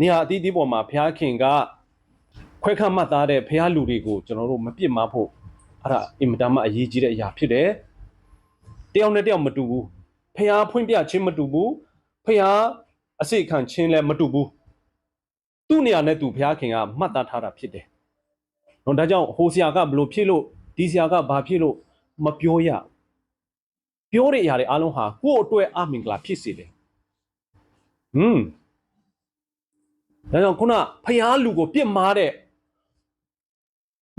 နေရာအသီးသီးပေါ်မှာဘုရားခင်ကခွဲခန့်မှတ်သားတဲ့ဘုရားလူတွေကိုကျွန်တော်တို့မပြစ်မှားဖို့အဲ့ဒါအင်မတန်မှအရေးကြီးတဲ့အရာဖြစ်တယ်တယောက်နဲ့တယောက်မတူဘူးဘုရားဖွင့်ပြခြင်းမတူဘူးဘုရားအစိတ်ခံခြင်းလည်းမတူဘူးသူ့နေရာနဲ့သူဘုရားခင်ကမှတ်သားထားတာဖြစ်တယ်နော်ဒါကြောင့်ဟိုဆရာကဘလို့ဖြစ်လို့ဒီဆရာကဘာဖြစ်လို့မပြောရပြောတဲ့အရာတွေအားလုံးဟာကိုယ့်အတွက်အမင်္ဂလာဖြစ်စေတယ်ဟွန်း ဒါကြောင့်ခုနဖျားလူကိုပြစ်မာတဲ့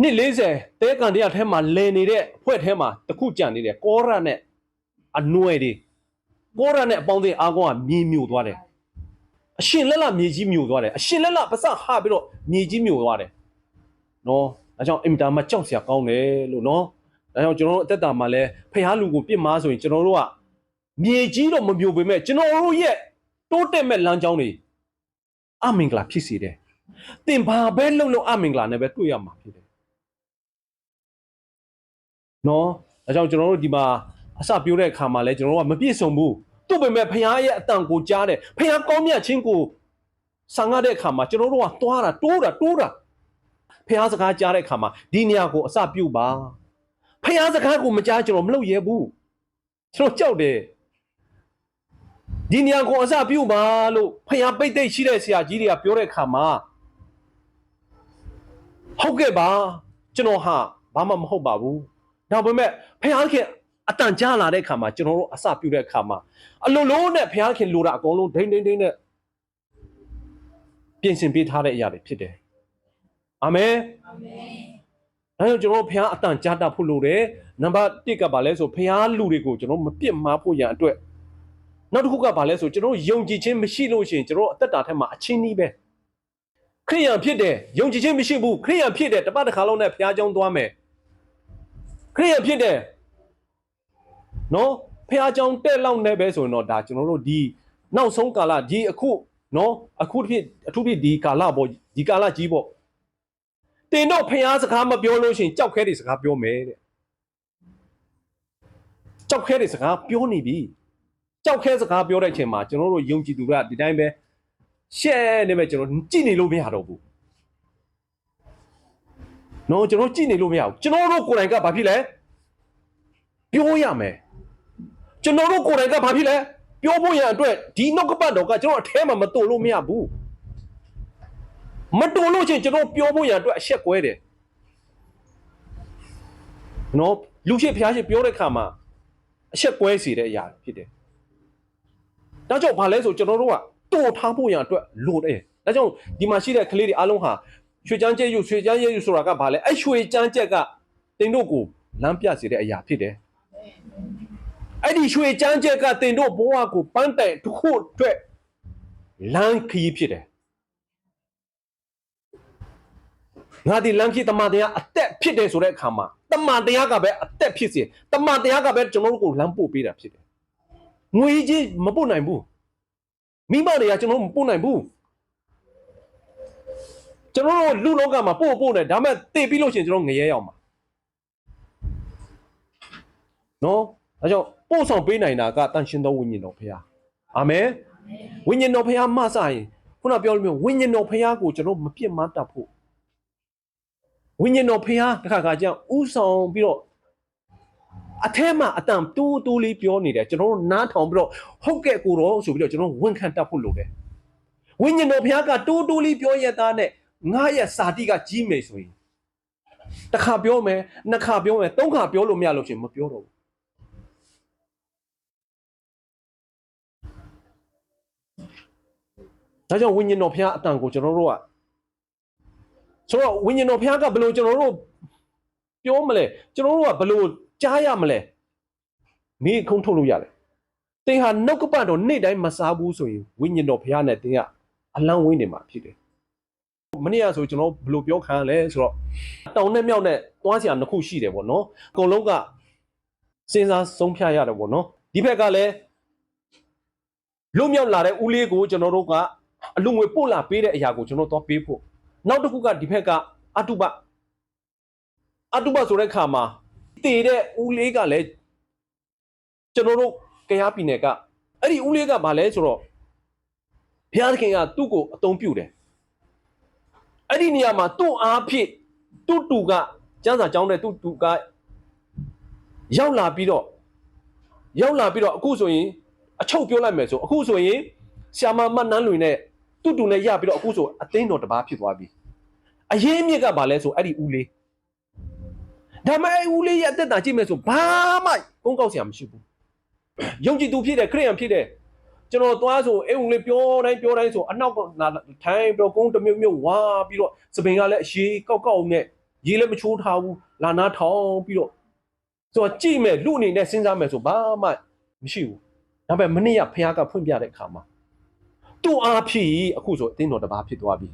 နှစ်40တဲကန်တရားထဲမှာလည်နေတဲ့အဖွဲ့ထဲမှာတခုကြံနေတယ်ကောရနဲ့အနွယ်တွေကောရနဲ့အပေါင်းအသင်းအားကောင်းကမြေမြို့သွားတယ်အရှင်လက်လက်မြေကြီးမြို့သွားတယ်အရှင်လက်လက်ပါစဟပြီးတော့မြေကြီးမြို့သွားတယ်နော်ဒါကြောင့်အင်တာမကြောက်စရာကောင်းတယ်လို့နော်ဒါကြောင့်ကျွန်တော်တို့အသက်တာမှာလဲဖျားလူကိုပြစ်မာဆိုရင်ကျွန်တော်တို့ကမြေကြီးတော့မမြို့ပေမဲ့ကျွန်တော်တို့ရဲ့တိုးတက်မဲ့လမ်းကြောင်းတွေ အမင်္ဂလာဖြစ်စေတယ်။သင်ဘာပဲလုံလုံအမင်္ဂလာနဲ့ပဲတွေ့ရမှာဖြစ်တယ်။နော်။အဲကြောင့်ကျွန်တော်တို့ဒီမှာအစပြောတဲ့အခါမှာလဲကျွန်တော်တို့ကမပြည့်စုံဘူး။သူ့ပေမဲ့ဖခင်ရဲ့အတန်ကိုကြားတယ်။ဖခင်ကောင်းမြတ်ခြင်းကိုဆံရတဲ့အခါမှာကျွန်တော်တို့ကသွားတာတိုးတာတိုးတာဖခင်စကားကြားတဲ့အခါမှာဒီနေရာကိုအစပြုတ်ပါ။ဖခင်စကားကိုမကြားကျွန်တော်မလုပ်ရဲဘူး။ကျွန်တော်ကြောက်တယ်။ ဒီနေရာကိုအစပြုတ်ပါလို့ဖျားပိတ်သိမ့်ရှိတဲ့ဆရာကြီးတွေကပြောတဲ့အခါမှာဟုတ်ကဲ့ပါကျွန်တော်ဟာဘာမှမဟုတ်ပါဘူးဒါပေမဲ့ဖျားခင်အတန်ကြားလာတဲ့အခါမှာကျွန်တော်တို့အစပြုတ်တဲ့အခါမှာအလိုလိုနဲ့ဖျားခင်လိုတာအကုန်လုံးဒိမ့်ဒိမ့်ဒိမ့်နဲ့ပြင်ဆင်ပေးထားတဲ့အရာတွေဖြစ်တယ်အာမင်အာမင်အဲကျွန်တော်တို့ဖျားအတန်ကြားတတ်ဖို့လိုတယ်နံပါတ်1ကပါလဲဆိုဖျားလူတွေကိုကျွန်တော်မပြစ်မှားဖို့ရန်အတွက် နောက်တစ်ခုကဘာလဲဆိုကျွန်တော်ယုံကြည်ခြင်းမရှိလို့ရှိရင်ကျွန်တော်အသက်တာထဲမှာအချင်းကြီးပဲခရိယန်ဖြစ်တယ်ယုံကြည်ခြင်းမရှိဘူးခရိယန်ဖြစ်တယ်တပတ်တစ်ခါလုံးနဲ့ဘုရားကျောင်းသွားမယ်ခရိယန်ဖြစ်တယ်နော်ဘုရားကျောင်းတက်လောက်နေပဲဆိုရင်တော့ဒါကျွန်တော်တို့ဒီနောက်ဆုံးကာလဒီအခုနော်အခုတစ်ဖြစ်အထူးဖြစ်ဒီကာလပေါ့ဒီကာလကြီးပေါ့တင်တော့ဘုရားစကားမပြောလို့ရှိရင်ကြောက်ခဲတွေစကားပြောမယ်တဲ့ကြောက်ခဲတွေစကားပြောနေပြီ ကြောက်ခဲစကားပြောတဲ့အချိန်မှာကျွန်တော်တို့ယုံကြည်သူကဒီတိုင်းပဲရှဲနေမဲ့ကျွန်တော်ကြည်နေလို့မရတော့ဘူး။နော်ကျွန်တော်ကြည်နေလို့မရဘူး။ကျွန်တော်တို့ကိုယ်တိုင်ကဘာဖြစ်လဲပြောရမယ်။ကျွန်တော်တို့ကိုယ်တိုင်ကဘာဖြစ်လဲပြောဖို့ရန်အတွက်ဒီနောက်ကပတ်တော်ကကျွန်တော်အထဲမှာမတူလို့မရဘူး။မတူလို့ချင်းကျွန်တော်ပြောဖို့ရန်အတွက်အဆက်ကွဲတယ်။နော်လူရှိဖျားရှိပြောတဲ့ခါမှာအဆက်ကွဲစီတဲ့အရာဖြစ်တယ်။ ဒါကြောင့်ဘာလဲဆိုကျွန်တော်တို့ကတိုးထားဖို့ရန်အတွက်လိုတယ်။ဒါကြောင့်ဒီမှာရှိတဲ့ကလေးတွေအားလုံးဟာရွှေချမ်းကျဲယူရွှေချမ်းရဲယူဆိုတာကဘာလဲအဲ့ရွှေချမ်းကျက်ကတင်တို့ကိုလမ်းပြစေတဲ့အရာဖြစ်တယ်။အဲ့ဒီရွှေချမ်းကျက်ကတင်တို့ဘဝကိုပန်းတိုင်တစ်ခုအတွက်လမ်းခရီးဖြစ်တယ်။ငါဒီလမ်းခရီးတမန်တရားအသက်ဖြစ်တယ်ဆိုတဲ့အခါမှာတမန်တရားကပဲအသက်ဖြစ်စေတမန်တရားကပဲကျွန်တော်တို့ကိုလမ်းပို့ပေးတာဖြစ်တယ်။ ငွေကြီးမပို့နိုင်ဘူးမိမတွေကကျွန်တော်တို့မပို့နိုင်ဘူးကျွန်တော်တို့လူလောကမှာပို့ပို့နေဒါပေမဲ့တည်ပြီးလို့ရှိရင်ကျွန်တော်ငရဲရောက်မှာနော်အဲကြောင့်ပို့ဆောင်ပေးနိုင်တာကတန်ရှင်သောဝိညာဉ်တော်ဖခင်အာမင်ဝိညာဉ်တော်ဖခင်မဆရင်ခုနပြောလို့မျိုးဝိညာဉ်တော်ဖခင်ကိုကျွန်တော်မပြစ်မှားတတ်ဖို့ဝိညာဉ်တော်ဖခင်တစ်ခါခါကျဥဆောင်ပြီးတော့ အထဲမှာအတန်တူးတူးလေးပြောနေတယ်ကျွန်တော်တို့နားထောင်ပြီးတော့ဟုတ်ကဲ့ကိုတော့ဆိုပြီးတော့ကျွန်တော်ဝန်ခံတတ်ဖို့လိုတယ်ဝိညာဉ်တော်ဘုရားကတူးတူးလေးပြောရတာနဲ့ငါရဲ့စာတိကကြီးမယ်ဆိုရင်တစ်ခါပြောမယ်နှစ်ခါပြောမယ်သုံးခါပြောလို့မရလို့ရှိရင်မပြောတော့ဘူးဒါကြောင့်ဝိညာဉ်တော်ဘုရားအတန်ကိုကျွန်တော်တို့ကဆိုတော့ဝိညာဉ်တော်ဘုရားကဘယ်လိုကျွန်တော်တို့ပြောမလဲကျွန်တော်တို့ကဘယ်လို ကြားရမလဲမိခုံးထုတ်လို့ရတယ်သင်ဟာနှုတ်ကပတ်တော်နေ့တိုင်းမစားဘူးဆိုရင်ဝိညာဉ်တော်ဘုရားနဲ့သင်ကအလံဝင်းနေမှာဖြစ်တယ်မနေ့ကဆိုကျွန်တော်ဘယ်လိုပြောခံရလဲဆိုတော့တောင်နဲ့မြောက်နဲ့သွားစရာနှစ်ခုရှိတယ်ပေါ့နော်အကုန်လုံးကစဉ်းစားဆုံးဖြတ်ရတယ်ပေါ့နော်ဒီဘက်ကလည်းလွတ်မြောက်လာတဲ့ဦးလေးကိုကျွန်တော်တို့ကအလူငွေပို့လာပေးတဲ့အရာကိုကျွန်တော်တော့ပေးဖို့နောက်တစ်ခုကဒီဘက်ကအတုပအတုပဆိုတဲ့ခါမှာ တည်တဲ့ဦးလေးကလည်းကျွန်တော်တို့ကရားပြည်နယ်ကအဲ့ဒီဦးလေးကဘာလဲဆိုတော့ဖဘုရားသခင်ကသူ့ကိုအသုံးပြုတယ်အဲ့ဒီနေရာမှာသူ့အားဖြင့်သူ့တူကကျမ်းစာကြောင်းတဲ့သူ့တူကရောက်လာပြီးတော့ရောက်လာပြီးတော့အခုဆိုရင်အချုပ်ပြောလိုက်မယ်ဆိုအခုဆိုရင်ဆ iam မတ်နန်းလွင်နဲ့တူတူနဲ့ရပြီးတော့အခုဆိုအသိန်းတော်တစ်ပါးဖြစ်သွားပြီအရေးအမြစ်ကဘာလဲဆိုအဲ့ဒီဦးလေး ဒါမှအဲ့ဦးလေးရဲ့အသက်တာကြည့်မယ်ဆိုဘာမှကုန်းကောက်စရာမရှိဘူးယုံကြည်သူဖြစ်တယ်ခရိယန်ဖြစ်တယ်ကျွန်တော်သွားဆိုအဲ့ဦးလေးပြောတိုင်းပြောတိုင်းဆိုအနောက်ကလာထိုင်းပြီးတော့ကုန်းတစ်မြုပ်မြုပ်ဝါပြီးတော့စပင်ကလည်းအရှိကောက်ကောက်နဲ့ရေလည်းမချိုးထားဘူးလာနာထောင်းပြီးတော့ဆိုတော့ကြည့်မဲ့လူအနေနဲ့စဉ်းစားမယ်ဆိုဘာမှမရှိဘူးဒါပေမဲ့မနေ့ကဖះကဖွင့်ပြတဲ့အခါမှာသူ့အားဖြင့်အခုဆိုအတင်းတော်တစ်ပါးဖြစ်သွားပြီ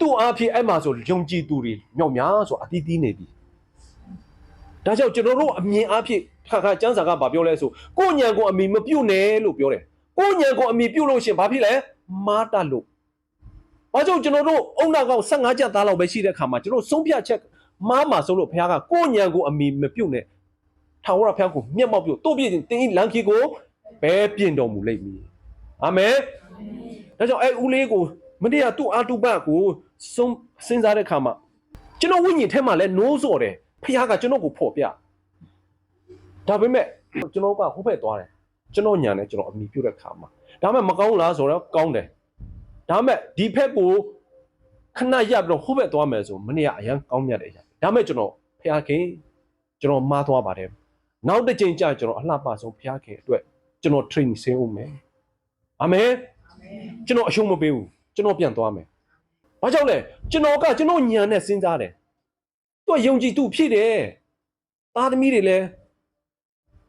သူ့အားဖြင့်အဲ့မှာဆိုယုံကြည်သူတွေမြောက်များဆိုအတီးတီးနေပြီဒါကြောင့်ကျွန်တော်တို့အမြင်အားဖြင့်ခါခါကျမ်းစာကဘာပြောလဲဆိုကိုညံကိုအမိမပြုတ်နဲ့လို့ပြောတယ်ကိုညံကိုအမိပြုတ်လို့ရှရင်ဘာဖြစ်လဲမာတလို့ဘာကြောင့်ကျွန်တော်တို့အုံနာကောင်15ကျပ်သားလောက်ပဲရှိတဲ့ခါမှာကျွန်တော်ဆုံးဖြတ်ချက်မားမှာဆုံးလို့ဘုရားကကိုညံကိုအမိမပြုတ်နဲ့ထာဝရဘုရားကိုမျက်မှောက်ပြုတ်တို့ပြည့်တင်လန်ခီကိုဘဲပြင်တော်မူလိမ့်မည်အာမင်ဒါကြောင့်အဲဦးလေးကိုမနေ့ကသူ့အာတုပကို ဆုံးစဉ်းစားတဲ့ခါမှာကျွန်တော်ဝိညာဉ်ထဲမှာလဲနိုးစော်တယ်ဘုရားကကျွန်တော်ကိုဖော်ပြဒါပေမဲ့ကျွန်တော်ကဟိုဘက်သွားတယ်ကျွန်တော်ညာနဲ့ကျွန်တော်အမိပြုတ်တဲ့ခါမှာဒါမှမကောင်းလားဆိုတော့ကောင်းတယ်ဒါမှဒီဘက်ကိုခဏရပ်ပြီးတော့ဟိုဘက်သွားမယ်ဆိုမနေ့ကအရန်ကောင်းမြတ်တယ်ဒါမှကျွန်တော်ဖျားခင်ကျွန်တော်မှားသွားပါတယ်နောက်တစ်ချိန်ကျကျွန်တော်အလှပဆုံးဖျားခင်အတွက်ကျွန်တော် train ဆင်းဦးမယ်အာမင်ကျွန်တော်အရှုံးမပေးဘူးကျွန်တော်ပြန်သွားမယ် ဘာကြောင့်လဲကျွန်တော်ကကျွန်တော်ညာနဲ့စဉ်းစားတယ်သူကယုံကြည်သူဖြစ်တယ်သားသမီးတွေလည်း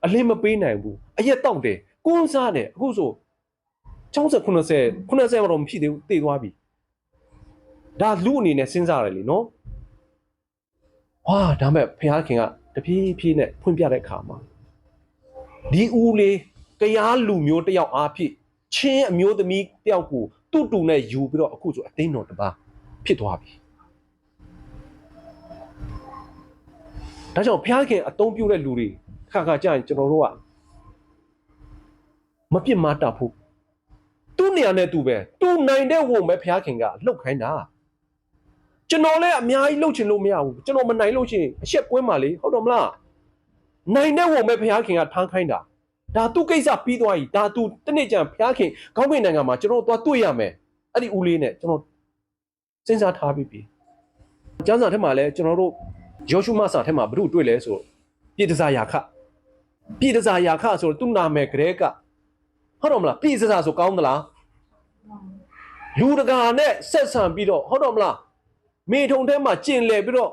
အလင်းမပေးနိုင်ဘူးအရက်တောက်တယ်ကိုန်းစားတယ်အခုဆို60 90 90တော့မဖြစ်သေးဘူးတည်သွားပြီဒါလူအနေနဲ့စဉ်းစားရတယ်လीနော်ဟာဒါမဲ့ဖခင်ကတဖြည်းဖြည်းနဲ့ဖွင့်ပြတဲ့အခါမှာဒီဦးလေးတရားလူမျိုးတယောက်အားဖြင့်ချင်းအမျိုးသမီးတယောက်ကို တူတူနဲ့ယူပြီးတော့အခုဆိုအသိန်းတော်တစ်ပါးဖြစ်သွားပြီဒါကြောင့်ဖခင်အသုံးပြုတဲ့လူတွေခါခါကြာရင်ကျွန်တော်တို့ကမပြစ်မှားတတ်ဖို့သူ့နေရာနဲ့သူပဲသူနိုင်တဲ့ဝန်ပဲဘုရားခင်ကလှုပ်ခိုင်းတာကျွန်တော်လည်းအများကြီးလှုပ်ချင်လို့မရဘူးကျွန်တော်မနိုင်လို့ရှိရင်အရှက်ကွင်းပါလေဟုတ်တော့မလားနိုင်တဲ့ဝန်ပဲဘုရားခင်ကထမ်းခိုင်းတာ ဒါသူကိစ္စပြီးသွားပြီဒါသူတနေ့ကျန်ဘုရားခင်ခေါင်းပိန်နိုင်ငံမှာကျွန်တော်သွားတွေ့ရမယ်အဲ့ဒီဦးလေးနဲ့ကျွန်တော်စဉ်းစားထားပြီးပြီကျမ်းစာထဲမှာလည်းကျွန်တော်တို့ယောရှုမစာထဲမှာဘု து တွေ့လဲဆိုပြည်တစားယာခပြည်တစားယာခဆိုတော့သူ့နာမည်ကလေးကဟုတ်တော့မလားပြည်တစားဆိုကောင်းသလားလူတကာနဲ့ဆက်ဆံပြီးတော့ဟုတ်တော့မလားမေထုံထဲမှာကျင်လည်ပြီးတော့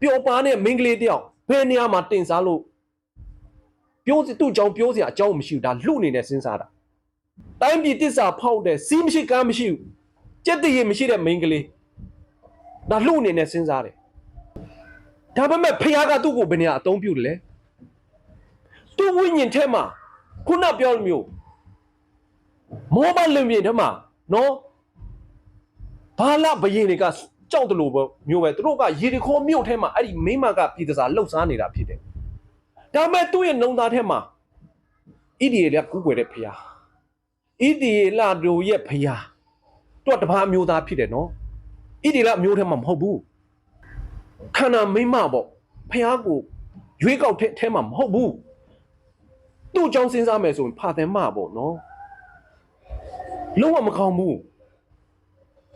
ပျော်ပါတဲ့မိန်းကလေးတယောက်ဘယ်နေရာမှာတင်စားလို့ ပြောစီသူ့အကြောင်းပြောစရာအကြောင်းမရှိဘူးဒါလူအနေနဲ့စဉ်းစားတာတိုင်းပြည်တစ္ဆာဖောက်တဲ့စီးမရှိကမ်းမရှိဘူးကြက်တရည်မရှိတဲ့မိန်းကလေးဒါလူအနေနဲ့စဉ်းစားတယ်ဒါပေမဲ့ဖခင်ကသူ့ကိုဘယ်နေရာအသုံးပြုတယ်လဲသူ့ဝိညာဉ်ထဲမှာခုနပြောလိုမျိုးမောဘလင်ပြင်ထဲမှာနော်ဘာလဘယင်တွေကကြောက်တယ်လို့ပဲမျိုးပဲသူတို့ကရေဒီခေါမြို့ထဲမှာအဲ့ဒီမိမကပြည်တစားလှုပ်ရှားနေတာဖြစ်တယ် ဒါပေမဲ့သူ့ရဲ့နှုံသားထဲမှာဣဒီရေလည်းကူးွယ်တဲ့ဖခင်ဣဒီရေလာတို့ရဲ့ဖခင်သူကတပါးအမျိုးသားဖြစ်တယ်နော်ဣဒီလအမျိုးထဲမှာမဟုတ်ဘူးခန္ဓာမိမ့်မပေါ့ဖះကိုရွေးကောက်တဲ့အဲမှာမဟုတ်ဘူးသူ့အကြောင်းစဉ်းစားမယ်ဆိုရင်ဖာတယ်မပေါ့နော်လုံးဝမကောင်းဘူး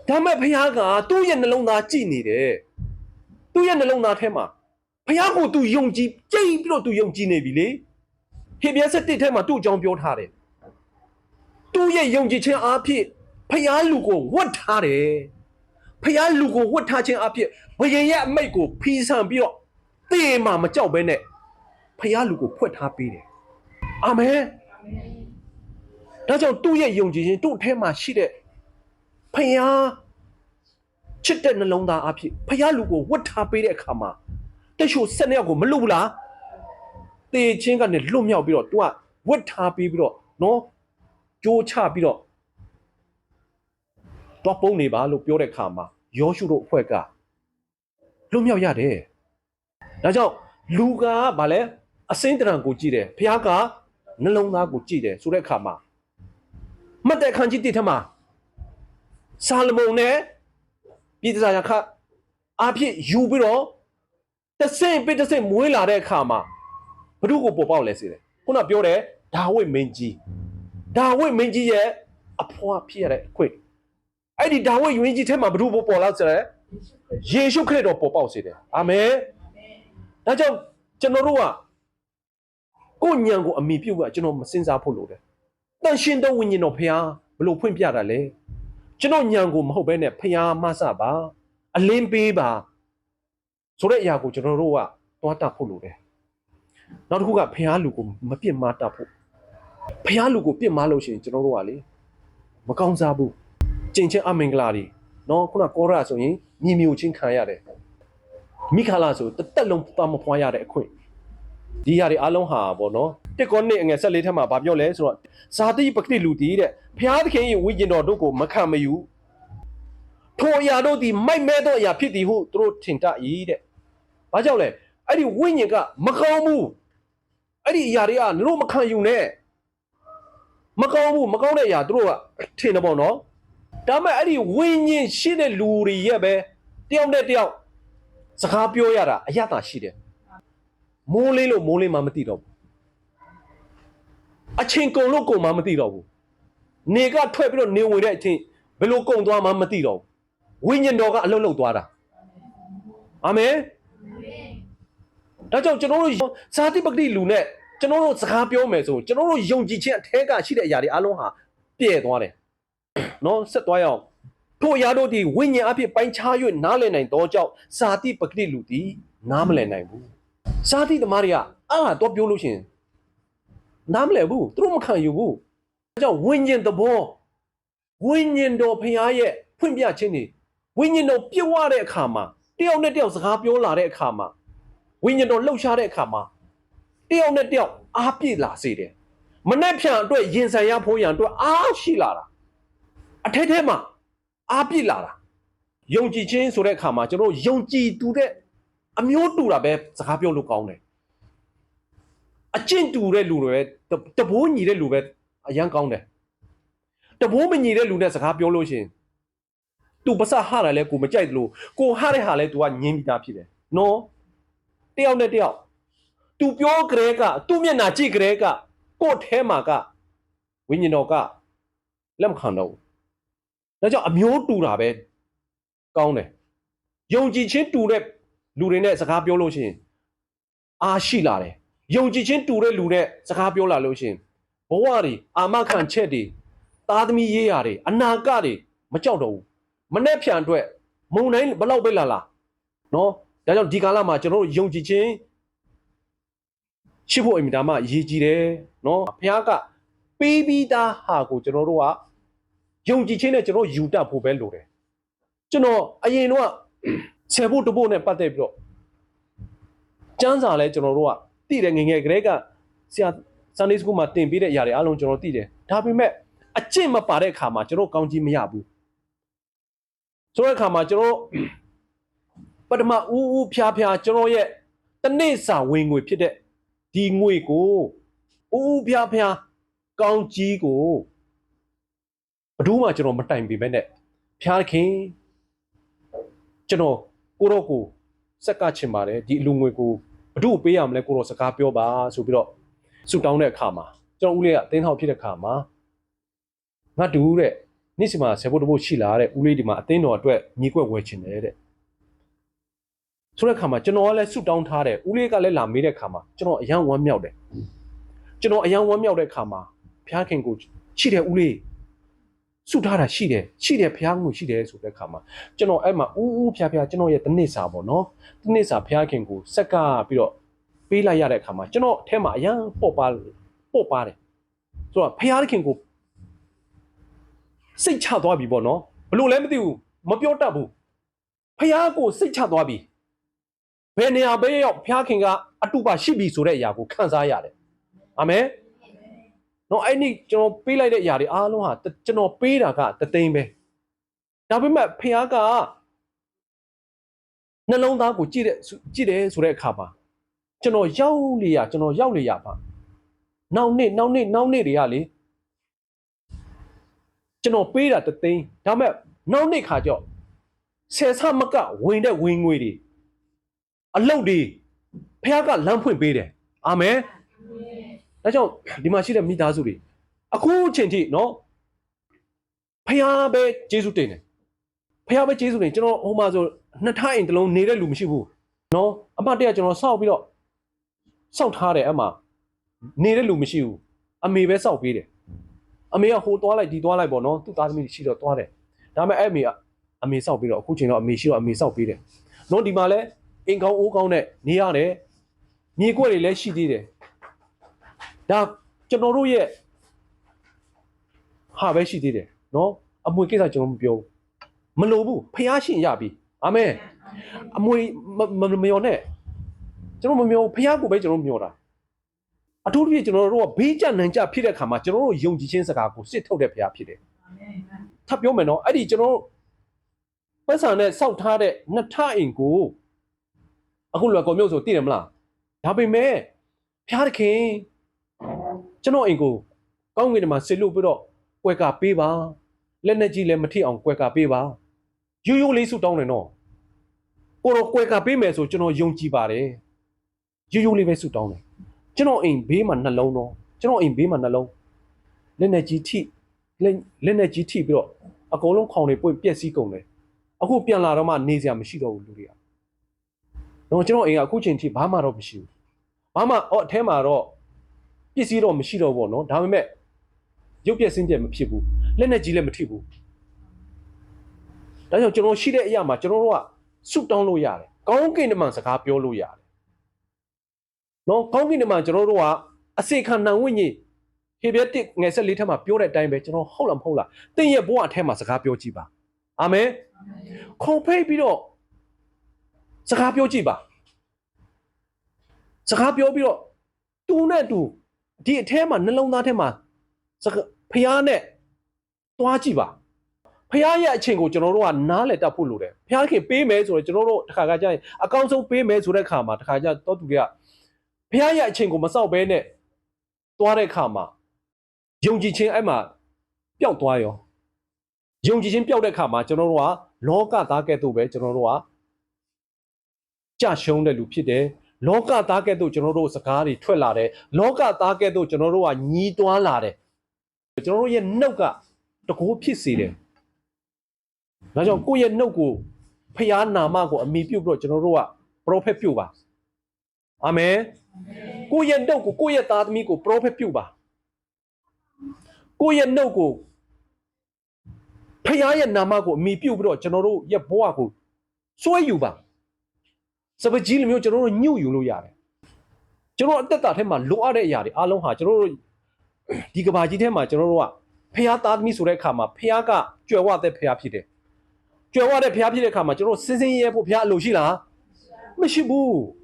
ဒါမဲ့ဖះကသူ့ရဲ့နှလုံးသားကြည်နေတယ်သူ့ရဲ့နှလုံးသားထဲမှာ ဖះကိုသူယုံကြည်ကြိတ်ပြီးတော့သူယုံကြည်နေပြီလေဟေဘရဲစတစ်ထဲမှာသူ့အကြောင်းပြောထားတယ်သူ့ရဲ့ယုံကြည်ခြင်းအားဖြင့်ဖះလူကိုဝတ်ထားတယ်ဖះလူကိုဝတ်ထားခြင်းအဖြစ်ဘယင်ရဲ့အမိတ်ကိုဖီးဆန်ပြီးတော့တေးမှမကြောက်ဘဲနဲ့ဖះလူကိုဖွက်ထားပေးတယ်အာမင်ဒါကြောင့်သူ့ရဲ့ယုံကြည်ခြင်းသူ့အထဲမှာရှိတဲ့ဖះချစ်တဲ့နှလုံးသားအဖြစ်ဖះလူကိုဝတ်ထားပေးတဲ့အခါမှာ တချို့ဆက်နှစ်ယောက်ကိုမလုပ်ဘူးလားတေချင်းကနေလွတ်မြောက်ပြီးတော့ तू ကဝတ်ထားပြီးပြီးတော့နော်ကြိုးချပြီးတော့တော့ပုံနေပါလို့ပြောတဲ့ခါမှာယောရှုတို့အဖွဲ့ကလွတ်မြောက်ရတယ်။ဒါကြောင့်လူကဗာလဲအစင်းတရံကိုကြည့်တယ်။ဘုရားကနှလုံးသားကိုကြည့်တယ်ဆိုတဲ့အခါမှာမှတ်တဲ့အခန်းကြီးတစ်ထက်မှာဆာလမုန်နဲ့ပြည်သားရခအဖြစ်ယူပြီးတော့ တဆင့်ပိတဆင့်မွေးလာတဲ့အခါမှာဘု து ကိုပေါ်ပေါက်လဲစေတယ်ခုနပြောတယ်ဒါဝိမင်းကြီးဒါဝိမင်းကြီးရဲ့အဖွားဖြစ်ရတဲ့အခွင့်အဲ့ဒီဒါဝိမင်းကြီးထဲမှာဘု து ပေါ်ပေါ်လာစေတယ်ယေရှုခရစ်တော်ပေါ်ပေါက်စေတယ်အာမင်ဒါကြောင့်ကျွန်တော်တို့ကကိုယ့်ညံကိုအမိပြုတ်ကကျွန်တော်မစင်စားဖို့လိုတယ်တန်ရှင်သောဝိညာဉ်တော်ဖျားဘလို့ဖွင့်ပြတာလဲကျွန်တော်ညံကိုမဟုတ်ဘဲနဲ့ဖျားမဆပါအလင်းပေးပါ ဆိုတဲ့အရာကိုကျွန်တော်တို့ကသွားတတ်ဖို့လိုတယ်နောက်တစ်ခုကဖျားလူကိုမပြစ်မှားတတ်ဖို့ဖျားလူကိုပြစ်မှားလို့ရှိရင်ကျွန်တော်တို့ကလေမကောင်းစားဘူးကျင့်ချင်းအမင်္ဂလာတွေနော်ခုနကောရဆိုရင်မြေမျိုးချင်းခံရတယ်မိခါလာဆိုတစ်သက်လုံးသွားမဖွားရတဲ့အခွင့်ဒီຢာတွေအားလုံးဟာပေါ့နော်တစ်ကောနှစ်အငယ်ဆက်လေးထက်မှာဗာပြောလဲဆိုတော့ဇာတိပကတိလူတီးတဲ့ဖျားသခင်ရဲ့ဝိညာဉ်တော်တို့ကိုမခံမယူထိုအရာတို့သည်မိုက်မဲသောအရာဖြစ်သည်ဟုသူတို့ထင်တတ်၏တဲ့ ဘာကြောင့်လဲအဲ့ဒီဝိညာဉ်ကမကောင်းဘူးအဲ့ဒီအရာတွေကတို့မခံယူနဲ့မကောင်းဘူးမကောင်းတဲ့အရာတို့ကထင်တယ်ပေါ့နော်ဒါပေမဲ့အဲ့ဒီဝိညာဉ်ရှိတဲ့လူတွေရဲ့ပဲတယောက်နဲ့တယောက်စကားပြောရတာအရသာရှိတယ်မိုးလေးလို့မိုးလေးမှမသိတော့ဘူးအချင်းကုံလို့ကုံမှမသိတော့ဘူးနေကထွက်ပြီးတော့နေဝင်တဲ့အချင်းဘယ်လိုကုံသွားမှမသိတော့ဘူးဝိညာဉ်တော်ကအလုတ်လုတ်သွားတာအာမင် ဒါကြောင့်ကျွန်တော်တို့ဇာတိပဂတိလူနဲ့ကျွန်တော်တို့စကားပြောမယ်ဆိုကျွန်တော်တို့ယုံကြည်ခြင်းအထက်ကရှိတဲ့အရာတွေအလုံးဟာပြည့်သွားတယ်နော်ဆက်သွားရအောင်ထိုအရာတို့ဒီဝိညာဉ်အဖြစ်ပိုင်းခြား၍နားလည်နိုင်သောကြောင့်ဇာတိပဂတိလူသည်နားမလည်နိုင်ဘူးဇာတိသမားတွေကအားတော့ပြောလို့ရှိရင်နားမလည်ဘူးသူတို့မခံယူဘူးဒါကြောင့်ဝိညာဉ်သဘောဝိညာဉ်တော်ဖခင်ရဲ့ဖွင့်ပြခြင်းတွေဝိညာဉ်တော်ပြည့်ဝတဲ့အခါမှာ တယောက်နဲ့တယောက်စကားပြောလာတဲ့အခါမှာဝိညာဉ်တော်လှုပ်ရှားတဲ့အခါမှာတယောက်နဲ့တယောက်အားပြည့်လာစေတယ်မနှက်ဖြန်အတွက်ရင်ဆိုင်ရဖို့ရန်အတွက်အားရှိလာတာအထက်ထဲမှာအားပြည့်လာတာယုံကြည်ခြင်းဆိုတဲ့အခါမှာကျွန်တော်ယုံကြည်သူတဲ့အမျိုးတူတာပဲစကားပြောလို့ကောင်းတယ်အကျင့်တူတဲ့လူတွေပဲတဘိုးညီတဲ့လူပဲအရန်ကောင်းတယ်တဘိုးမညီတဲ့လူနဲ့စကားပြောလို့ရှိရင် သူပစဟတာလဲကိုမကြိုက်လို့ကိုဟတဲ့ဟာလဲ तू ကငင်းပြီးသားဖြစ်တယ်နော်တယောက်နဲ့တယောက် तू ပြောကြဲကသူ့မျက်နှာကြည့်ကြဲကကို့ထဲမှာကဝိညာဉ်တော်ကလက်မခံတော့ဘူးဒါကြောင့်အမျိုးတူတာပဲကောင်းတယ်ယုံကြည်ခြင်းတူတဲ့လူတွေနဲ့စကားပြောလို့ရှိရင်အားရှိလာတယ်ယုံကြည်ခြင်းတူတဲ့လူနဲ့စကားပြောလာလို့ရှိရင်ဘဝတွေအာမခံချက်တွေသားသမီးရေးရာတွေအနာကတွေမကြောက်တော့ဘူး မနဲ့ဖြန်အတွက်မုံတိုင်းဘလောက်ပဲလာလာနော်ဒါကြောင့်ဒီကာလမှာကျွန်တော်တို့ယုံကြည်ခြင်းရှိဖို့အင်မတန်မှအရေးကြီးတယ်နော်ဘုရားကပေးပြီးသားဟာကိုကျွန်တော်တို့ကယုံကြည်ခြင်းနဲ့ကျွန်တော်ယူတတ်ဖို့ပဲလိုတယ်ကျွန်တော်အရင်တော့ဆယ်ဖို့တဖို့နဲ့ပတ်သက်ပြီးတော့ကျမ်းစာလဲကျွန်တော်တို့ကသိတယ်ငယ်ငယ်ကလေးကဆရာ Sunday School မှာတင်ပေးတဲ့အရာတွေအားလုံးကျွန်တော်သိတယ်ဒါပေမဲ့အကျင့်မပါတဲ့အခါမှာကျွန်တော်ကောင်းကြီးမရဘူး ဆိုတဲ့အခါမှာကျွန်တော်ပထမဦးဦးဖျားဖျားကျွန်တော်ရဲ့တနေ့စာဝင်ငွေဖြစ်တဲ့ဒီငွေကိုဦးဦးဖျားဖျားကောင်းကြီးကိုဘယ်သူမှကျွန်တော်မတိုင်ပေမဲ့နဲ့ဖျားခင်ကျွန်တော်ကိုတော့ကိုစက်ကချင်ပါတယ်ဒီအလူငွေကိုဘယ်သူ့ပေးရမလဲကိုတော့စကားပြောပါဆိုပြီးတော့ဆူတောင်းတဲ့အခါမှာကျွန်တော်ဦးလေးကအတင်းထောက်ဖြစ်တဲ့အခါမှာငါတူတဲ့ နေ့စီမှာဆယ်ဖို့တဖို့ရှိလာတဲ့ဦးလေးဒီမှာအတင်းတော်အတွက်ညီကွက်ဝယ်ချင်တယ်တဲ့ဆိုတဲ့အခါမှာကျွန်တော်ကလည်းဆူတောင်းထားတယ်ဦးလေးကလည်းလာမေးတဲ့အခါမှာကျွန်တော်အယံဝမ်းမြောက်တယ်ကျွန်တော်အယံဝမ်းမြောက်တဲ့အခါမှာဘုရားခင်ကိုရှိတယ်ဦးလေးဆုထားတာရှိတယ်ရှိတယ်ဘုရားငွေရှိတယ်ဆိုတဲ့အခါမှာကျွန်တော်အဲ့မှာဦးဦးဖျားဖျားကျွန်တော်ရဲ့တနစ်စာပေါ့နော်တနစ်စာဘုရားခင်ကိုစက်ကပြီးတော့ပေးလိုက်ရတဲ့အခါမှာကျွန်တော်အထက်မှာအရန်ပေါ့ပါပေါ့ပါတယ်ဆိုတော့ဘုရားခင်ကို စိတ်ချသွားပြီပေါ့နော်ဘလို့လဲမသိဘူးမပြောတတ်ဘူးဖះကိုစိတ်ချသွားပြီဘယ်နေရာပဲရောက်ဖះခင်ကအတူပါရှိပြီဆိုတဲ့အရာကိုခံစားရတယ်အာမင်နော်အဲ့ဒီကျွန်တော်ပေးလိုက်တဲ့အရာတွေအားလုံးဟာကျွန်တော်ပေးတာကတသိန်းပဲဒါပေမဲ့ဖះကနှလုံးသားကိုကြည့်တဲ့ကြည့်တယ်ဆိုတဲ့အခါမှာကျွန်တော်ရောက်လေရကျွန်တော်ရောက်လေရပါနောက်နေ့နောက်နေ့နောက်နေ့တွေကလေ ကျွန်တော်ပေးတာတသိန်းဒါပေမဲ့နောက်နေ့ခါကျတော့ဆယ်ဆမကဝင်တဲ့ဝင်ငွေတွေအလုတ်တွေဖះကလမ်းဖွင့်ပေးတယ်အာမင်ဒါကြောင့်ဒီမှာရှိတဲ့မိသားစုတွေအခုအချိန်ထိနော်ဖះပဲကျေးဇူးတင်တယ်ဖះပဲကျေးဇူးတင်ကျွန်တော်ဟိုမှာဆိုနှစ်ထိုင်တစ်လုံးနေတဲ့လူမရှိဘူးနော်အမတ်တရကျွန်တော်စောက်ပြီးတော့စောက်ထားတယ်အမှနေတဲ့လူမရှိဘူးအမေပဲစောက်ပေးတယ် အမေကဟိုသွားလိုက်ဒီသွားလိုက်ပေါ့နော်သူ့သားသမီးတွေရှိတော့သွားတယ်ဒါပေမဲ့အဲ့အမေကအမေစောက်ပြီးတော့အခုချိန်တော့အမေရှိတော့အမေစောက်ပေးတယ်နော်ဒီမှာလဲအင်ကောင်းအိုးကောင်းနဲ့နေရတယ်မြေကွက်တွေလည်းရှိသေးတယ်ဒါကျွန်တော်တို့ရဲ့ဟာပဲရှိသေးတယ်နော်အမွေကိစ္စကျွန်တော်မပြောဘူးမလိုဘူးဖះရှင်ရပြီအာမင်အမွေမမမမျောနဲ့ကျွန်တော်မမျောဘူးဖះကိုပဲကျွန်တော်မျောတာ အထူးသဖြင့်ကျွန်တော်တို့ကဘေးကြနံကြဖြစ်တဲ့ခါမှာကျွန်တော်တို့ယုံကြည်ခြင်းစကားကိုစစ်ထုတ်တဲ့ဘုရားဖြစ်တယ်။ထပ်ပြောမယ်နော်အဲ့ဒီကျွန်တော်တို့ပတ်စံနဲ့စောက်ထားတဲ့နှစ်ထအိမ်ကိုအခုလွယ်ကော်မျိုးဆိုသိတယ်မလား။ဒါပေမဲ့ဘုရားသခင်ကျွန်တော်အိမ်ကိုကောင်းကင်ထဲမှာဆစ်လို့ပြီးတော့ကွယ်ကာပေးပါလက်နဲ့ကြီးလည်းမထိအောင်ကွယ်ကာပေးပါရိုးရိုးလေးဆုတောင်းတယ်နော်ကိုတော့ကွယ်ကာပေးမယ်ဆိုကျွန်တော်ယုံကြည်ပါတယ်ရိုးရိုးလေးပဲဆုတောင်းတယ် ကျွန်တော်အိမ်ဘေးမှာနှလုံးတော့ကျွန်တော်အိမ်ဘေးမှာနှလုံးလက်နဲ့ကြီးထိလက်လက်နဲ့ကြီးထိပြီးတော့အကုန်လုံးခေါင်တွေပွင့်ပြက်စီးကုန်တယ်အခုပြန်လာတော့မှနေစရာမရှိတော့ဘူးလူတွေကတော့ကျွန်တော်အိမ်ကအခုချိန်ထိဘာမှတော့မရှိဘူးဘာမှအော်အထဲမှာတော့ပစ္စည်းတော့မရှိတော့ဘောနော်ဒါပေမဲ့ရုပ်ပြက်စင်းပြက်မဖြစ်ဘူးလက်နဲ့ကြီးလည်းမထိဘူးဒါကြောင့်ကျွန်တော်ရှိတဲ့အရာမှာကျွန်တော်တို့ကဆုတောင်းလို့ရတယ်ကောင်းကင်တမန်စကားပြောလို့ရတယ် နော်ကောင်းကင်ထဲမှာကျွန်တော်တို့ကအစေခံနံဝိညာဉ်ဟေဘရဲတစ်ငယ်ဆက်လေးထက်မှာပြောတဲ့အတိုင်းပဲကျွန်တော်ဟုတ်လားမဟုတ်လားသင်ရဲ့ဘဝအထက်မှာစကားပြောကြည့်ပါအာမင်ခေါ်ဖိတ်ပြီးတော့စကားပြောကြည့်ပါစကားပြောပြီးတော့တူနဲ့တူဒီအထဲမှာနှလုံးသားထဲမှာစကားဖျားနဲ့တွားကြည့်ပါဖျားရဲ့အချိန်ကိုကျွန်တော်တို့ကနားလည်တတ်ဖို့လိုတယ်ဖျားခင်ပေးမယ်ဆိုတော့ကျွန်တော်တို့တစ်ခါကကြာရင်အကောင်းဆုံးပေးမယ်ဆိုတဲ့ခါမှာတစ်ခါကျတော့သူတွေက ဖះရဲ့အချိန်ကိုမစောက်ဘဲနဲ့သွားတဲ့အခါမှာယုံကြည်ခြင်းအဲ့မှာပျောက်သွားရောယုံကြည်ခြင်းပျောက်တဲ့အခါမှာကျွန်တော်တို့ကလောကသားကဲ့သို့ပဲကျွန်တော်တို့ကကြာရှုံးတဲ့လူဖြစ်တယ်လောကသားကဲ့သို့ကျွန်တော်တို့စကားတွေထွက်လာတယ်လောကသားကဲ့သို့ကျွန်တော်တို့ကညီးတွားလာတယ်ကျွန်တော်တို့ရဲ့နှုတ်ကတကိုးဖြစ်စေတယ်ဒါကြောင့်ကိုယ့်ရဲ့နှုတ်ကိုဖះနာမကိုအမိပြုတ်ပြီးတော့ကျွန်တော်တို့ကပရိုဖက်ပြုတ်ပါအာမင် ကိုယ့်ရဲ့နှုတ်ကိုကိုယ့်ရဲ့သားသမီးကို prophet ပြုပါကိုယ့်ရဲ့နှုတ်ကိုဖခင်ရဲ့နာမကိုအမိပြုပြီးတော့ကျွန်တော်တို့ရဲ့ဘဝကိုစွဲယူပါစပကြီးလိုမျိုးကျွန်တော်တို့ညှို့ယူလို့ရတယ်ကျွန်တော်အသက်တာထဲမှာလိုအပ်တဲ့အရာတွေအားလုံးဟာကျွန်တော်တို့ဒီကဘာကြီးထဲမှာကျွန်တော်တို့ကဖခင်သားသမီးဆိုတဲ့အခါမှာဖခင်ကကြွယ်ဝတဲ့ဖခင်ဖြစ်တယ်ကြွယ်ဝတဲ့ဖခင်ဖြစ်တဲ့အခါမှာကျွန်တော်တို့စင်စင်ရဲဖို့ဖခင်အလိုရှိလားမရှိဘူး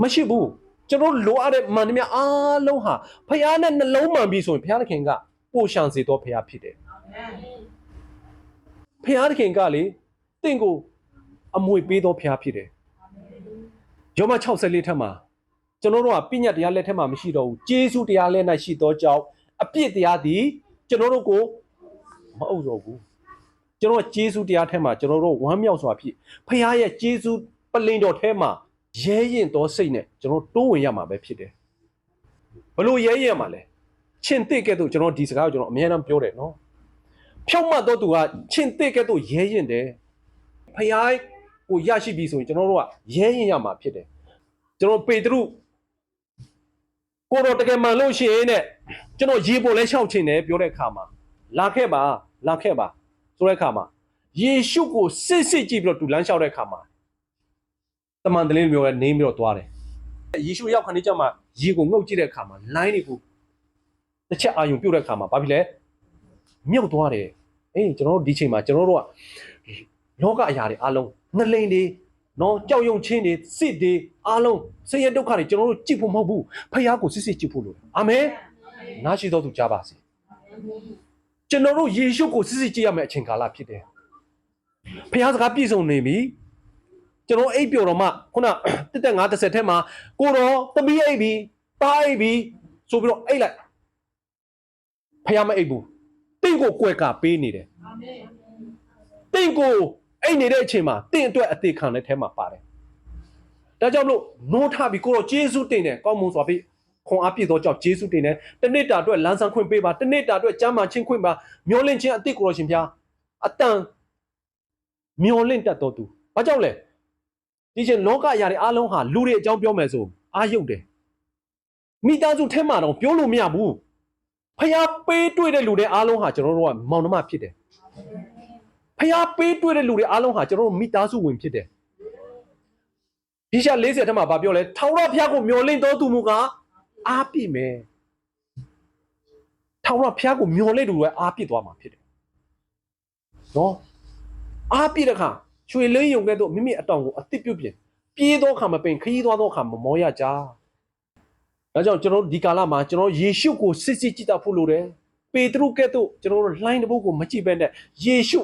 မရှိဘူးကျွန်တော်လိုအပ်တဲ့မှန်သမျှအားလုံးဟာဖခင်နဲ့နှလုံးမှန်ပြီဆိုရင်ဖခင်သခင်ကပို့ရှောင်စေတော့ဖခင်ဖြစ်တယ်ဖခင်သခင်ကလေတင့်ကိုအမွေပေးတော့ဖခင်ဖြစ်တယ်ယောမ64ထက်မှာကျွန်တော်တို့ကပြညတ်တရားလက်ထက်မှာမရှိတော့ဘူးဂျေစုတရားလက်၌ရှိသောကြောင့်အပြစ်တရားသည်ကျွန်တော်တို့ကိုမအုပ်တော့ဘူးကျွန်တော်ကဂျေစုတရားထက်မှာကျွန်တော်တို့ဝမ်းမြောက်စွာဖြစ်ဖခင်ရဲ့ဂျေစုပလင်တော်ထဲမှာ ရဲရင်သောစိတ်နဲ့ကျွန်တော်တိုးဝင်ရမှာပဲဖြစ်တယ်ဘလို့ရဲရင်မှာလဲချင်းတိကဲ့သို့ကျွန်တော်ဒီစကားကိုကျွန်တော်အများအားပြောတယ်နော်ဖြောက်မှတ်တော့သူကချင်းတိကဲ့သို့ရဲရင်တယ်ဖယားကိုရရှိပြီဆိုရင်ကျွန်တော်တို့ကရဲရင်ရမှာဖြစ်တယ်ကျွန်တော်ပေတရုကိုတော့တကယ်မှန်လို့ရှိရင်နဲ့ကျွန်တော်ရေပေါ်လဲလျှောက်ချင်တယ်ပြောတဲ့အခါမှာလာခဲ့ပါလာခဲ့ပါဆိုတဲ့အခါမှာယေရှုကိုစစ်စစ်ကြည့်ပြီးတော့သူလမ်းလျှောက်တဲ့အခါမှာ တမန်တလင်းမျိုးနဲ့နေပြီးတော့သွားတယ်။ယေရှုရောက်ခဏကျမှရေကိုငုတ်ကြည့်တဲ့အခါမှာ line တွေကိုတစ်ချက်အာယုံပြုတ်တဲ့အခါမှာဘာဖြစ်လဲ။မြုပ်သွားတယ်။အေးကျွန်တော်တို့ဒီချိန်မှာကျွန်တော်တို့ကလောကအရာတွေအလုံးနှလိန်တွေနော်ကြောက်ရွံ့ခြင်းတွေစစ်တွေအလုံးဆင်းရဲဒုက္ခတွေကျွန်တော်တို့ကြည့်ဖို့မဟုတ်ဘူး။ဖခင်ကိုစစ်စစ်ကြည့်ဖို့လိုတယ်။အာမင်။နားရှိတော်သူကြားပါစေ။ကျွန်တော်တို့ယေရှုကိုစစ်စစ်ကြည့်ရမယ့်အချိန်ကာလဖြစ်တယ်။ဖခင်စကားပြည့်စုံနေပြီ။ ကျွန်တော်အိပ်ပျော်တော့မှခုနတက်တက်50ထဲမှာကိုတော့သမီးအိပ်ပြီတားအိပ်ပြီဆိုပြီးတော့အိပ်လိုက်ဖះမအိပ်ဘူးတင့်ကိုကွယ်ကာပေးနေတယ်တင့်ကိုအိတ်နေတဲ့အချိန်မှာတင့်အတွက်အသေးခံတဲ့ထဲမှာပါတယ်ဒါကြောင့်မလို့နိုးထပြီးကိုတော့ဂျေစုတင်တယ်ကောင်းမွန်စွာပြီးခွန်အားပြည့်သောကြောင့်ဂျေစုတင်တယ်တနေ့တာအတွက်လမ်းဆောင်ခွင့်ပေးပါတနေ့တာအတွက်ကြမ်းမာချင်းခွင့်ပါမျောလင့်ခြင်းအတိတ်ကိုတော်ရှင်ဖျားအတန်မျောလင့်တတ်တော်သူဘာကြောင့်လဲ ဒီချင်းလောကအရာတွေအားလုံးဟာလူတွေအကြောင်းပြောမယ်ဆိုအာရုပ်တယ်မိသားစုထဲမှာတော့ပြောလို့မရဘူးဖျားပေးတွေ့တဲ့လူတွေအားလုံးဟာကျွန်တော်တို့ကမောင်နှမဖြစ်တယ်ဖျားပေးတွေ့တဲ့လူတွေအားလုံးဟာကျွန်တော်တို့မိသားစုဝင်ဖြစ်တယ်ဒီရှာ40ထဲမှာဗာပြောလဲထောင်ရဖျားကိုမျောလင့်တော်သူမူကအားပြည့်မယ်ထောင်ရဖျားကိုမျောလင့်သူတွေအားပြည့်သွားမှာဖြစ်တယ်နော်အားပြည့်တဲ့ခါ ချွေလင်းယုံကဲ့သို့မိမိအတောင်ကိုအသစ်ပြုတ်ပြင်ပြေးသောခါမပင်ခရီးသွားသောခါမမောရကြဒါကြောင့်ကျွန်တော်တို့ဒီကာလမှာကျွန်တော်ယေရှုကိုစစ်စစ်ကြည့်တတ်ဖို့လိုတယ်ပေတရုကဲ့သို့ကျွန်တော်တို့လှိုင်းတစ်ပုတ်ကိုမကြည့်ဘဲနဲ့ယေရှု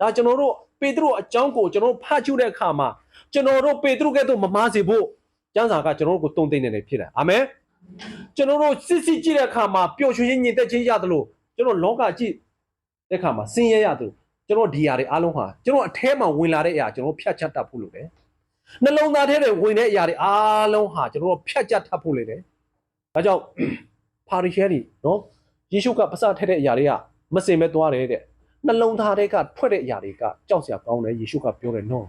ဒါကျွန်တော်တို့ပေတရုအကြောင်းကိုကျွန်တော်တို့ဖတ်ကြည့်တဲ့အခါမှာကျွန်တော်တို့ပေတရုကဲ့သို့မမားစေဖို့ကျမ်းစာကကျွန်တော်တို့ကိုတုံ့တင်နေတယ်ဖြစ်တယ်အာမင်ကျွန်တော်တို့စစ်စစ်ကြည့်တဲ့အခါမှာပျော်ရွှင်ခြင်းညင်သက်ခြင်းရတယ်လို့ကျွန်တော်လောကကြည့်တဲ့အခါမှာဆင်းရဲရတယ် ကျွန်တော်ဒီຢာတွေအားလုံးဟာကျွန်တော်အแทမှာဝင်လာတဲ့အရာကျွန်တော်ဖြတ်ချက်တတ်ဖို့လိုတယ်နှလုံးသားထဲတွေဝင်တဲ့အရာတွေအားလုံးဟာကျွန်တော်ဖြတ်ချက်တတ်ဖို့လိုတယ်ဒါကြောင့်ပါရီရှဲတွေနော်ယေရှုကပစထက်တဲ့အရာတွေကမစင်မဲ့သွားတယ်တဲ့နှလုံးသားထဲကထွက်တဲ့အရာတွေကကြောက်စရာကောင်းတယ်ယေရှုကပြောတယ်နော်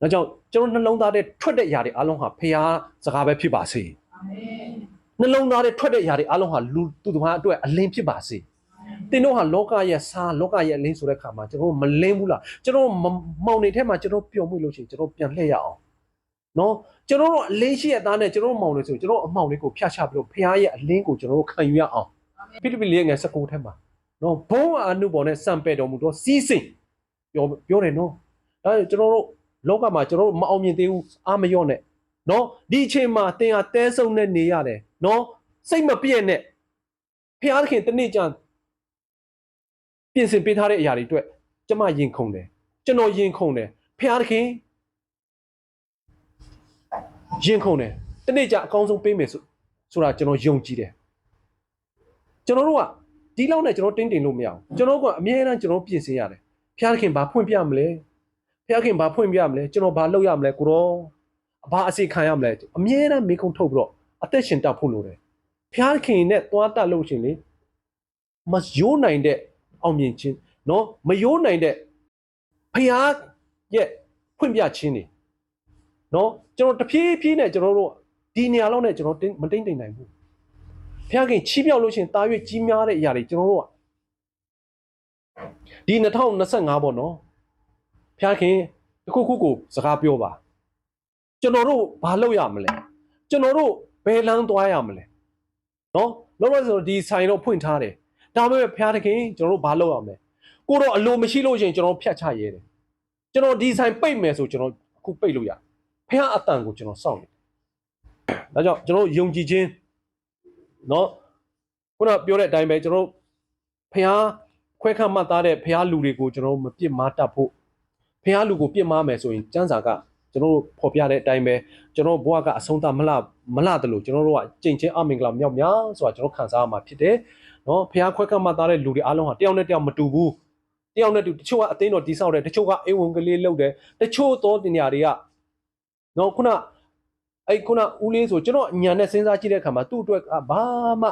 ဒါကြောင့်ကျွန်တော်နှလုံးသားထဲထွက်တဲ့အရာတွေအားလုံးဟာဖျားစကားပဲဖြစ်ပါစေနှလုံးသားထဲထွက်တဲ့အရာတွေအားလုံးဟာလူသူတစ်ပါးအတွက်အလင်းဖြစ်ပါစေ သင်တို့ဟာလောကရဲ့စားလောကရဲ့အလင်းဆိုတဲ့ခါမှာကျွန်တော်မလင်းဘူးလားကျွန်တော်မောင်နေထဲမှာကျွန်တော်ပျော်မှုလို့ရှိရင်ကျွန်တော်ပြန်လှည့်ရအောင်နော်ကျွန်တော်တို့အလင်းရှိရဲ့သားနဲ့ကျွန်တော်မောင်နေဆိုကျွန်တော်အမောင်လေးကိုဖျက်ချပြီးတော့ဖျားရဲ့အလင်းကိုကျွန်တော်တို့ခံယူရအောင်ဖိလိပ္ပိလေးငယ်19ထဲမှာနော်ဘုံအနုဘော်နဲ့စံပဲ့တော်မူတော့စီးစိမ်ပြောပြောတယ်နော်ဒါကျွန်တော်တို့လောကမှာကျွန်တော်တို့မအောင်မြင်သေးဘူးအာမလျော့နဲ့နော်ဒီအချိန်မှာတင်ဟာတဲဆုံနဲ့နေရတယ်နော်စိတ်မပြည့်နဲ့ဖျားသခင်တနေ့ကျ ပြင်ဆင်ပေးထားတဲ့အရာတွေအတွက်ကျမယင်ခုန်တယ်ကျွန်တော်ယင်ခုန်တယ်ဖျားသခင်ယင်ခုန်တယ်တနေ့ကျအကောင်းဆုံးပေးမယ်ဆိုဆိုတာကျွန်တော်ယုံကြည်တယ်ကျွန်တော်တို့ကဒီလောက်နဲ့ကျွန်တော်တင်းတင်လို့မရဘူးကျွန်တော်ကအမြဲတမ်းကျွန်တော်ပြင်ဆင်ရတယ်ဖျားသခင်ဘာဖွင့်ပြမလဲဖျားခင်ဘာဖွင့်ပြမလဲကျွန်တော်ဘာလုပ်ရမလဲကိုရောဘာအစီခံရမလဲအမြဲတမ်းမေကုံထုတ်ပြီးတော့အသက်ရှင်တတ်ဖို့လိုတယ်ဖျားခင်နဲ့သွားတတ်လို့ရှင်လေမယိုးနိုင်တဲ့ အောင်မြင်ခြင်းနော်မယိုးနိုင်တဲ့ဖျားရဲ့ဖွင့်ပြခြင်းတွေနော်ကျွန်တော်တဖြည်းဖြည်းနဲ့ကျွန်တော်တို့ဒီနေရာလောက်နဲ့ကျွန်တော်မတိမ့်တိမ်နိုင်ဘူးဖျားခင်ချီးမြှောက်လို့ရှင်တာရွေ့ကြီးများတဲ့အရာတွေကျွန်တော်တို့ကဒီ2025ပေါ့နော်ဖျားခင်တခုခုကိုစကားပြောပါကျွန်တော်တို့ဘာလုပ်ရမလဲကျွန်တော်တို့ဘယ်လမ်းသွားရမလဲနော်လောလောဆယ်ဒီဆိုင်တော့ဖွင့်ထားတယ် ဒါပေမဲ့ဖျားသခင်ကျွန်တော်တို့ဘာလုပ်ရမလဲကိုတော့အလိုမရှိလို့ရှင်ကျွန်တော်ဖြတ်ချရဲတယ်ကျွန်တော်ဒီဆိုင်ပိတ်မယ်ဆိုကျွန်တော်အခုပိတ်လို့ရဖျားအတန်ကိုကျွန်တော်စောင့်နေဒါကြောင့်ကျွန်တော်ယုံကြည်ခြင်းနော်ခုနပြောတဲ့အတိုင်းပဲကျွန်တော်ဖျားခွဲခန့်မှတ်သားတဲ့ဖျားလူတွေကိုကျွန်တော်မပြစ်မှားတတ်ဖို့ဖះလူကိုပြစ်မှားမယ်ဆိုရင်စံစာကကျွန်တော်တို့ဖော်ပြတဲ့အတိုင်းပဲကျွန်တော်ဘဝကအဆုံးသတ်မလားမလားတလို့ကျွန်တော်တို့ကကြင်ချင်းအမင်္ဂလာမြောက်များဆိုတာကျွန်တော်ခံစားရမှာဖြစ်တယ် နော်ဖះခွဲကမှသားတဲ့လူတွေအားလုံးဟာတယောက်နဲ့တယောက်မတူဘူးတယောက်နဲ့တူတချို့ကအသိတော်တိဆောက်တယ်တချို့ကအေဝန်ကလေးလုပ်တယ်တချို့သောတင်ညာတွေကနော်ခုနအဲ့ခုနဦးလေးဆိုကျွန်တော်ညံနဲ့စဉ်းစားကြည့်တဲ့အခါမှာသူ့အတွက်ကဘာမှ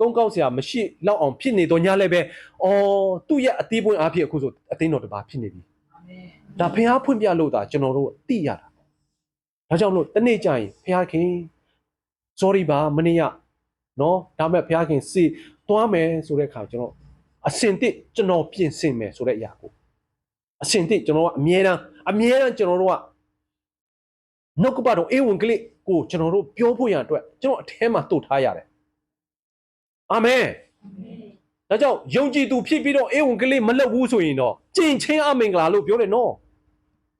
တုံးကောက်စရာမရှိလောက်အောင်ဖြစ်နေတော့ညလည်းပဲအော်သူ့ရဲ့အသေးပွင့်အားဖြင့်အခုဆိုအသိတော်တစ်ပါးဖြစ်နေပြီဒါဖះဖွင့်ပြလို့တာကျွန်တော်တို့သိရတာဒါကြောင့်မလို့တနေ့ကျရင်ဖះခင် sorry ပါမနေ့ကနော်ဒါမဲ့ဖះခင်စီ သွားမယ်ဆိုတဲ့ခါကျွန်တော်အစင်တစ်ကျွန်တော်ပြင်ဆင်မယ်ဆိုတဲ့အရာကိုအစင်တစ်ကျွန်တော်ကအမြဲတမ်းအမြဲတမ်းကျွန်တော်တို့ကနှုတ်ကပတ်တော်အေဝင်ကလေးကိုကျွန်တော်တို့ပြောဖို့ရန်အတွက်ကျွန်တော်အထဲမှာတုတ်ထားရတယ်အာမင်ဒါကြောင့်ယုံကြည်သူဖြစ်ပြီးတော့အေဝင်ကလေးမလုပ်ဘူးဆိုရင်တော့ကျင့်ချင်းအမင်္ဂလာလို့ပြောတယ်နော်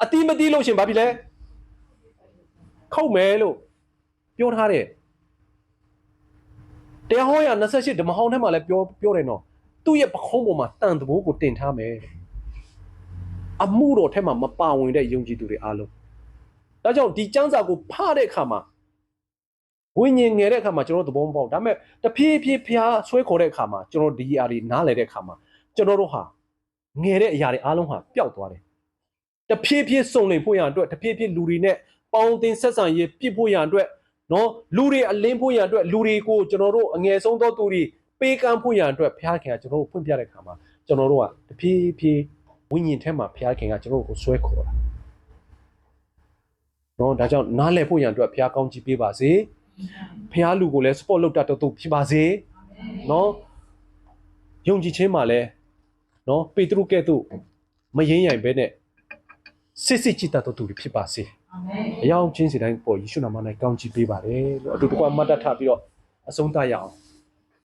အတိမတိလို့ရှင်ဘာဖြစ်လဲခုတ်မယ်လို့ပြောထားတယ် တရားဟောရ28ဓမ္မဟောင်းထဲမှာလည်းပြောပြောတယ်နော်သူ့ရဲ့ပခုံးပေါ်မှာတန်တဘိုးကိုတင်ထားမယ်အမှုတော်ထဲမှာမပါဝင်တဲ့ယုံကြည်သူတွေအားလုံးဒါကြောင့်ဒီကျမ်းစာကိုဖတ်တဲ့အခါမှာဝိညာဉ်ငယ်တဲ့အခါမှာကျွန်တော်တို့သဘောမပေါက်ဘူးဒါပေမဲ့တဖြည်းဖြည်းဖျားဆွဲခေါ်တဲ့အခါမှာကျွန်တော်ဒီအရာတွေနားလည်တဲ့အခါမှာကျွန်တော်တို့ဟာငယ်တဲ့အရာတွေအားလုံးဟာပျောက်သွားတယ်တဖြည်းဖြည်းစုံလင်ဖို့ရန်အတွက်တဖြည်းဖြည်းလူတွေနဲ့ပေါင်းတင်ဆက်ဆံရေးပြစ်ဖို့ရန်အတွက် နော်လူတွေအလင်းဖို့ရန်အတွက်လူတွေကိုကျွန်တော်တို့အငယ်ဆုံးသောသူတွေပေးကမ်းဖို့ရန်အတွက်ဖျားခင်ကကျွန်တော်တို့ဖွင့်ပြတဲ့အခါမှာကျွန်တော်တို့ကတဖြည်းဖြည်းဝိညာဉ်ထဲမှာဖျားခင်ကကျွန်တော်တို့ကိုဆွဲခေါ်တာနော်ဒါကြောင့်နားလည်ဖို့ရန်အတွက်ဖျားကောင်းကြီးပေးပါစေဖျားလူကိုလည်း support လုပ်တတ်တော့သူဖြစ်ပါစေနော်ယုံကြည်ခြင်းမှာလည်းနော်ပေတရုကဲ့သို့မရင်းရိုင်ပဲနဲ့စစ်စစ်ကြည်တတ်တော့သူတွေဖြစ်ပါစေအာမင် အယောင်ချင်းစီတိုင်းပေါ်ယေရှုနာမ၌ကောင်းချီးပေးပါတယ်လို့အတူတကွမှတ်တတ်ထားပြီးတော့အဆုံးသတ်ရအောင်